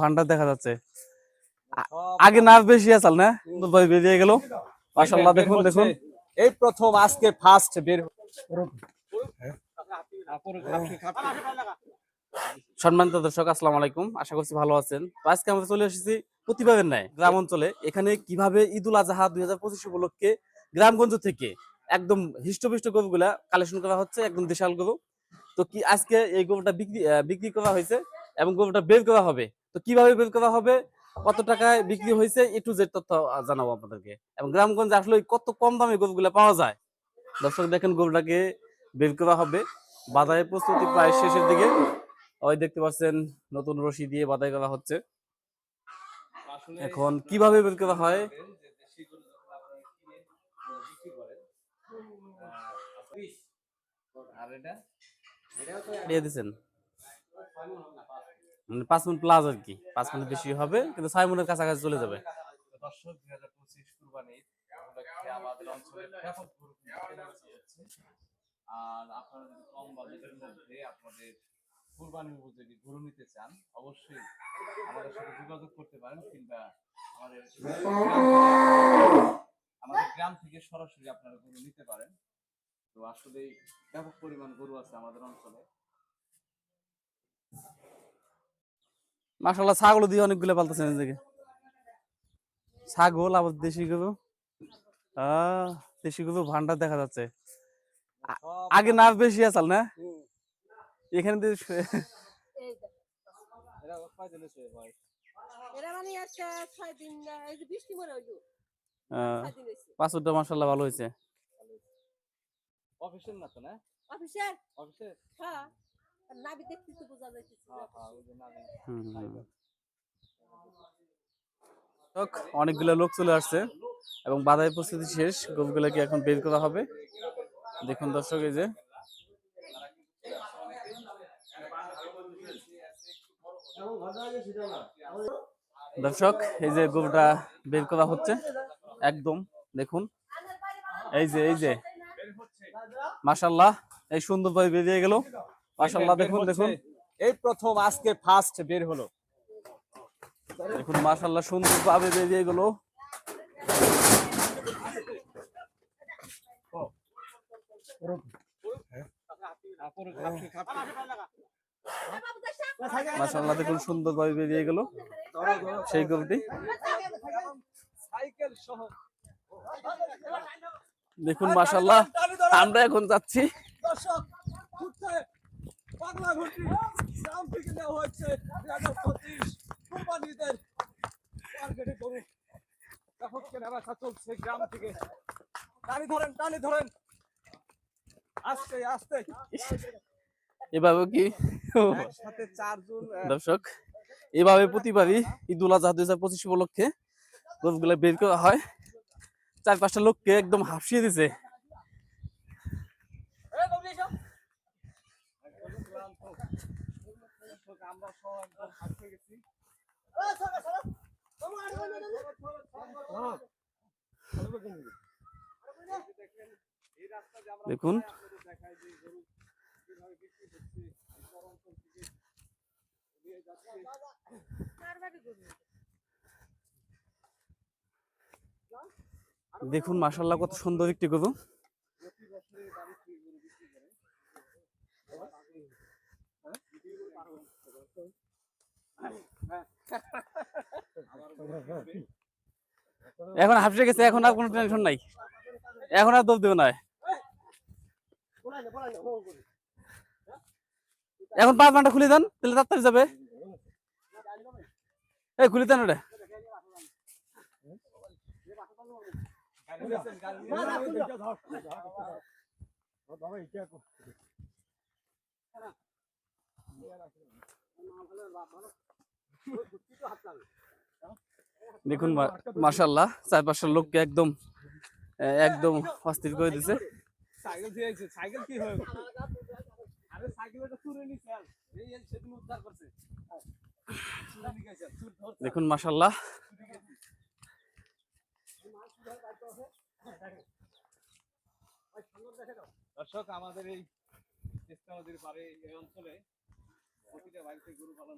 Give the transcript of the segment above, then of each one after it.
ভান্ডার দেখা যাচ্ছে। আগে নাচ বেশি আসাল না? বেরিয়ে গেল। দেখুন দেখুন। এই প্রথম আজকে ফার্স্ট বের সম্মানিত দর্শক আসসালামু আলাইকুম। আশা করছি ভালো আছেন। আজকে আমরা চলে এসেছি প্রতিভাবের ন্যায় গ্রাম অঞ্চলে। এখানে কীভাবে ঈদুল আজহা দুই হাজার পঁচিশ উপলক্ষে গ্রামগঞ্জ থেকে একদম হৃষ্টপুষ্ট গরুগুলা কালেকশন করা হচ্ছে একদম দেশাল গরু। তো কি আজকে এই গরুটা বিক্রি বিক্রি করা হয়েছে? এবং গরুটা বের করা হবে। তো কীভাবে বের করা হবে? কত টাকায় বিক্রি হয়েছে? এ টু জেড তথ্য জানাব আপনাদেরকে। এবং গ্রামগঞ্জে আসলে কত কম দামে গরুগুলা পাওয়া যায়? দর্শক দেখেন গরুটাকে বের করা হবে। বাজারের প্রস্তুতি প্রায় শেষের দিকে। ওই দেখতে পাচ্ছেন নতুন রশি দিয়ে বাদাই করা হচ্ছে। এখন কীভাবে বের করা হয়? দিয়ে দিচ্ছেন। মানে পাঁচ মিনিট প্লাস আর কি। পাঁচ মিনিট বেশি হবে, কিন্তু ছয় মিনিটের কাছাকাছি চলে যাবে। দর্শক দুই হাজার পঁচিশ কুরবানির আমাদের অঞ্চলে ব্যাপক আর আপনারা যদি কম বাজেটের মধ্যে আপনাদের কুরবানি উপযোগী গরু নিতে চান, অবশ্যই আমাদের সাথে যোগাযোগ করতে পারেন কিংবা আমাদের গ্রাম থেকে সরাসরি আপনারা গরু নিতে পারেন। তো আসলে ব্যাপক পরিমাণ গরু আছে আমাদের অঞ্চলে। মাসাল্লাহ ছাগল দিয়ে অনেকগুলো পালতেছেন এদিকে ছাগল আবার দেশি গরু। দেশি গরু ভান্ডার দেখা যাচ্ছে। আগে নাচ বেশি আসাল না? এখানে মানে পাঁচটা মাসাল্লাহ ভালো হয়েছে। অফিসের না তো না? অফিসার? অফিসের? হ্যাঁ। নাবি দেখতে তো বোঝা যাইতেছে হ্যাঁ হ্যাঁ ওই যে নামি হুম, হুম। অনেকগুলো লোক চলে আসছে এবং বাধাই প্রস্তুতি শেষ। গরুগুলোকে এখন বের করা হবে? দেখুন দর্শক এই যে। দর্শক এই যে গরুটা বের করা হচ্ছে একদম দেখুন। এই যে এই যে। মাশাল্লাহ এই সুন্দরভাবে বেরিয়ে গেল। মাশাল্লাহ দেখুন দেখুন। এই প্রথম আজকে ফার্স্ট বের হলো। দেখুন মাশাল্লাহ সুন্দর ভাবে বেরিয়ে গেল। মাশাল্লাহ দেখুন সুন্দর ভাবে বেরিয়ে গেল। সেই গরুটি। সাইকেল সহ। দেখুন মাশাল্লাহ আমরা এখন যাচ্ছি। দর্শক পাগলা গ্রাম থেকে নেওয়া হচ্ছে দুই হাজার পঁচিশ কোম্পানিদের মার্কেটে গরু ব্যাপক কেনা চলছে গ্রাম থেকে টানি ধরেন টানি ধরেন আস্তে আস্তে এভাবে কি? চারজন আহ, দর্শক এভাবে প্রতিবারই ঈদুল আজহা দুই হাজার পঁচিশ উপলক্ষে গরুগুলো বের করা হয়। চার পাঁচটা লোককে একদম হাসিয়ে দিছে দর্শক, আমরা সহ একদম হাঁপিয়ে গেছি এই রাস্তা যে আমরা দেখুন আপনাদের দেখাই যে গরু কীভাবে বিক্রি হচ্ছে এই চরাঞ্চল গরু? দেখুন মাশাল্লাহ কত সুন্দর একটি গরু এখন হাফসে গেছে, এখন আর কোনো টেনশন নাই। এখন আর দোষ দেবে না। এখন পাঁচ ঘণ্টা খুলে দেন, তাহলে তাড়াতাড়ি যাবে। এই, খুলে দেন ওটা। নিয়েছেন। দেখুন মাশাল্লাহ চার পাঁচটা লোককে একদম একদম অস্থির করে দিছে। দেখুন মাশাল্লাহ দর্শক, আমাদের এই নদীর পাড়ে, এই অঞ্চলে প্রতিটা বাড়িতে গরু পালন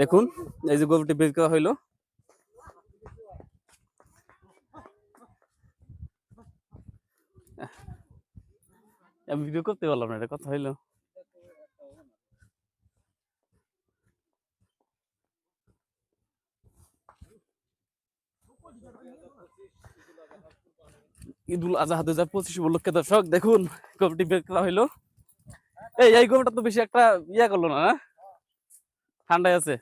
দেখুন এই যে গরুটি বের করা হইল। আমি ভিডিও করতে পারলাম না এটা কথা হইল। ঈদুল আজহা দু হাজার পঁচিশ উপলক্ষে দর্শক, দেখুন গরুটি বের করা হইল। এই এই গরুটা তো বেশি একটা ইয়া করল না না? ঠান্ডায় আছে।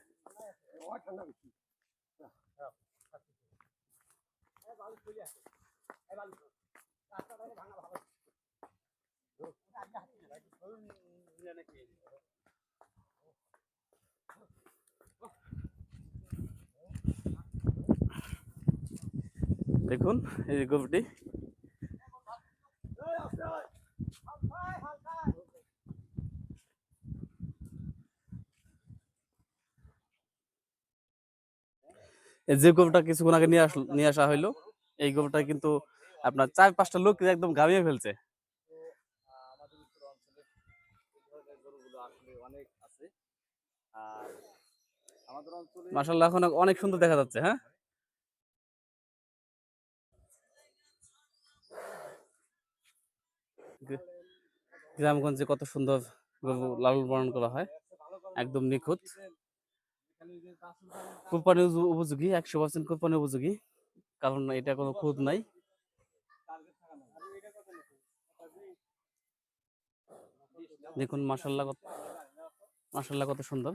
দেখুন, এই গরুটি যে গরুটা কিছুক্ষণ আগে নিয়ে নিয়ে আসা হইল, এই গরুটা কিন্তু আপনার চার পাঁচটা লোক একদম গামিয়ে ফেলছে। মাসাল্লাহ এখন অনেক সুন্দর দেখা যাচ্ছে হ্যাঁ? গ্রামগঞ্জে কত সুন্দর লালন পালন করা হয়। একদম নিখুঁত। কোরবানি উপযোগী, একশো পার্সেন্ট কোরবানি উপযোগী। কারণ এটা কোনো খুঁত নাই। দেখুন মাসাল্লাহ কত মাসাল্লাহ কত সুন্দর।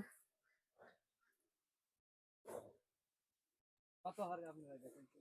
কত হারে দেখেন?